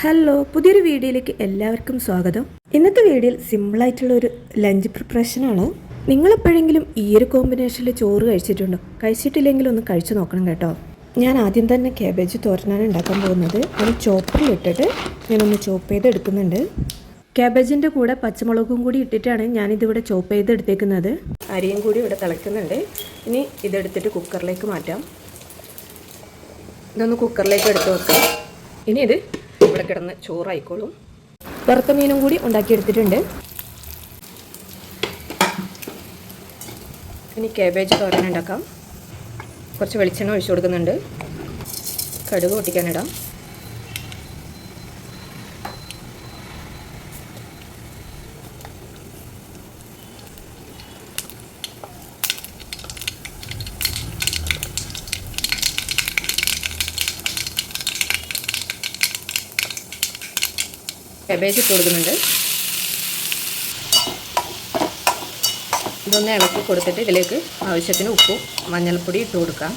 Hello പുതിയൊരു വീഡിയോയിലേക്ക് എല്ലാവർക്കും സ്വാഗതം. ഇന്നത്തെ വീഡിയോയിൽ സിമ്പിളായിട്ടുള്ള ഒരു ലഞ്ച് പ്രിപ്പറേഷനാണ് നിങ്ങൾ എപ്പോഴെങ്കിലും ഈ ഒരു കോമ്പിനേഷനിൽ ചോറ് കഴിച്ചിട്ടുണ്ടോ? കഴിച്ചിട്ടില്ലെങ്കിൽ ഒന്ന് കഴിച്ചു നോക്കണം കേട്ടോ. ഞാൻ ആദ്യം തന്നെ കാബേജ് തോരനാണ് ഉണ്ടാക്കാൻ പോകുന്നത്. അത് ചോപ്പറിലിട്ടിട്ട് ഞാനൊന്ന് ചോപ്പ് ചെയ്ത് എടുക്കുന്നുണ്ട് കാബേജിന്റെ കൂടെ പച്ചമുളകും കൂടി ഇട്ടിട്ടാണ് ഞാനിതിവിടെ ചോപ്പ് ചെയ്തെടുത്തേക്കുന്നത്. അരിയും കൂടി ഇവിടെ തിളയ്ക്കുന്നുണ്ട് ഇനി ഇതെടുത്തിട്ട് കുക്കറിലേക്ക് മാറ്റാം. ഇതൊന്ന് കുക്കറിലേക്ക് എടുത്ത് വെക്കാം. ഇനി ഇത് ഇവിടെ കിടന്ന് ചോറായിക്കോളും. വറുത്ത മീനും കൂടി ഉണ്ടാക്കിയെടുത്തിട്ടുണ്ട്. ഇനി കാബേജ് തോരൻ ഉണ്ടാക്കാം. കുറച്ച് വെളിച്ചെണ്ണ ഒഴിച്ചു കൊടുക്കുന്നുണ്ട്. കടുക് പൊട്ടിക്കാനിടാം. കാബേജ് ഇട്ട് കൊടുക്കുന്നുണ്ട്. ഇതൊന്ന് ഇളക്കി കൊടുത്തിട്ട് ഇതിലേക്ക് ആവശ്യത്തിന് ഉപ്പും മഞ്ഞൾപ്പൊടി ഇട്ട് കൊടുക്കാം.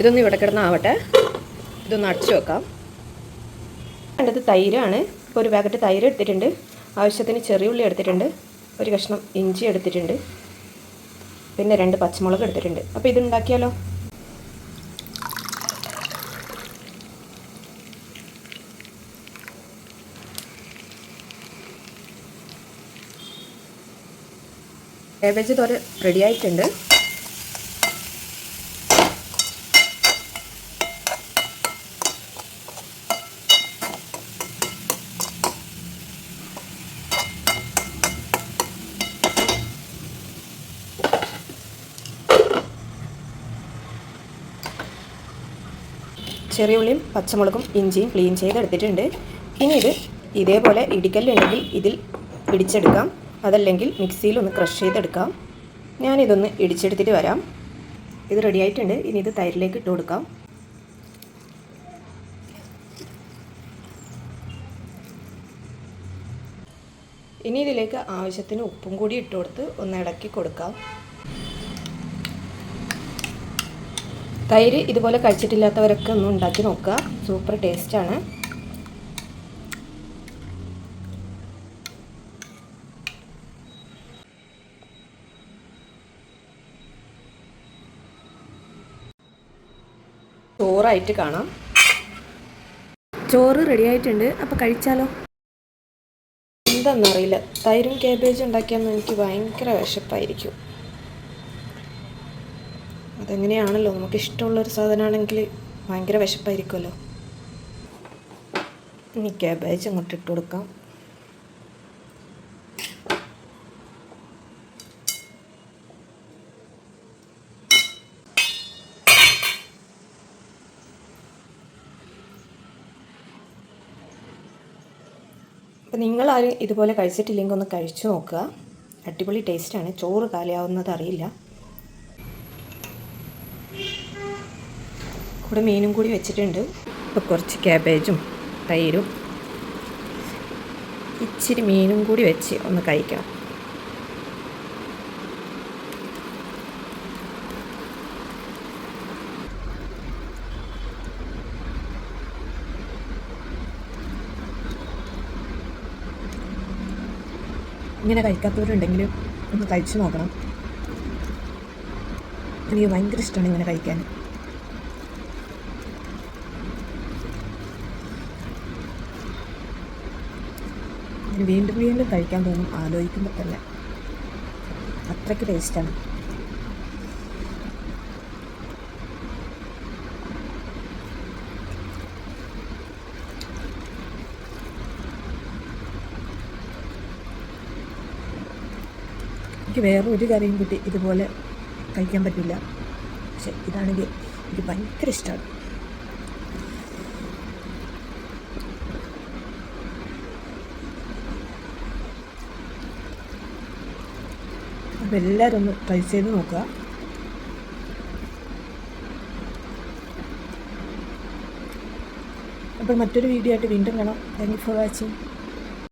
ഇതൊന്ന് ഇവിടെ കിടന്ന് ആവട്ടെ ഇതൊന്ന് അടച്ചു വെക്കാം. വേണ്ടത് തൈരാണ്. ഇപ്പോൾ ഒരു പാക്കറ്റ് തൈര് എടുത്തിട്ടുണ്ട്. ആവശ്യത്തിന് ചെറിയ ഉള്ളി എടുത്തിട്ടുണ്ട്. ഒരു കഷ്ണം ഇഞ്ചി എടുത്തിട്ടുണ്ട്. പിന്നെ രണ്ട് പച്ചമുളക് എടുത്തിട്ടുണ്ട്. അപ്പോൾ ഇതുണ്ടാക്കിയാലോ കാബേജ് തോര റെഡി ആയിട്ടുണ്ട്. ചെറിയ ഉള്ളിയും പച്ചമുളകും ഇഞ്ചിയും ക്ലീൻ ചെയ്തെടുത്തിട്ടുണ്ട്. ഇനി ഇത് ഇതേപോലെ ഇടിക്കല്ലുണ്ടെങ്കിൽ ഇതിൽ പിടിച്ചെടുക്കാം. അതല്ലെങ്കിൽ മിക്സിയിൽ ഒന്ന് ക്രഷ് ചെയ്തെടുക്കാം. ഞാനിതൊന്ന് ഇടിച്ചെടുത്തിട്ട് വരാം. ഇത് റെഡി ആയിട്ടുണ്ട്. ഇനി ഇത് തൈരിലേക്ക് ഇട്ട് കൊടുക്കാം. ഇനി ഇതിലേക്ക് ആവശ്യത്തിന് ഉപ്പും കൂടി ഇട്ട് കൊടുത്ത് ഒന്ന് ഇളക്കി കൊടുക്കാം. തൈര് ഇതുപോലെ കഴിച്ചിട്ടില്ലാത്തവരൊക്കെ ഒന്ന് ഉണ്ടാക്കി നോക്കുക. സൂപ്പർ ടേസ്റ്റാണ് ചോറായിട്ട് കാണാം. ചോറ് റെഡി ആയിട്ടുണ്ട്. അപ്പോൾ കഴിച്ചാലോ? എന്താണെന്നറിയില്ല തൈരും കാബേജും ഉണ്ടാക്കിയാൽ എനിക്ക് ഭയങ്കര വിശപ്പായിരിക്കും. അതെങ്ങനെയാണല്ലോ? നമുക്ക് ഇഷ്ടമുള്ളൊരു സാധനമാണെങ്കിൽ ഭയങ്കര വിശപ്പായിരിക്കുമല്ലോ. ഇനി ക്യാബേജ് അങ്ങോട്ട് ഇട്ട് കൊടുക്കാം. അപ്പം നിങ്ങളാരും ഇതുപോലെ കഴിച്ചിട്ടില്ലെങ്കിൽ ഒന്ന് കഴിച്ചു നോക്കുക. അടിപൊളി ടേസ്റ്റാണ് ചോറ് കാലിയാവുന്നത് അറിയില്ല. കൂടെ മീനും കൂടി വെച്ചിട്ടുണ്ട്. അപ്പോൾ കുറച്ച് ക്യാബേജും തൈരും ഇച്ചിരി മീനും കൂടി വെച്ച് ഒന്ന് കഴിക്കണം. ഇങ്ങനെ കഴിക്കാത്തവരുണ്ടെങ്കിൽ ഒന്ന് കഴിച്ചു നോക്കണം. എനിക്ക് ഭയങ്കര ഇഷ്ടമാണ് ഇങ്ങനെ കഴിക്കാൻ. വീണ്ടും വീണ്ടും കഴിക്കാൻ തോന്നും ആലോചിക്കുമ്പോൾ തന്നെ. അത്രയ്ക്ക് ടേസ്റ്റാണ് എനിക്ക് വേറെ ഒരു കറിയും കിട്ടി ഇതുപോലെ കഴിക്കാൻ പറ്റില്ല. പക്ഷെ ഇതാണെങ്കിൽ എനിക്ക് ഭയങ്കര ഇഷ്ടമാണ് അപ്പോൾ എല്ലാവരും ഒന്ന് ട്രൈ ചെയ്ത് നോക്കുക. അപ്പോൾ മറ്റൊരു വീഡിയോ ആയിട്ട് വീണ്ടും കാണാം. Thank you for watching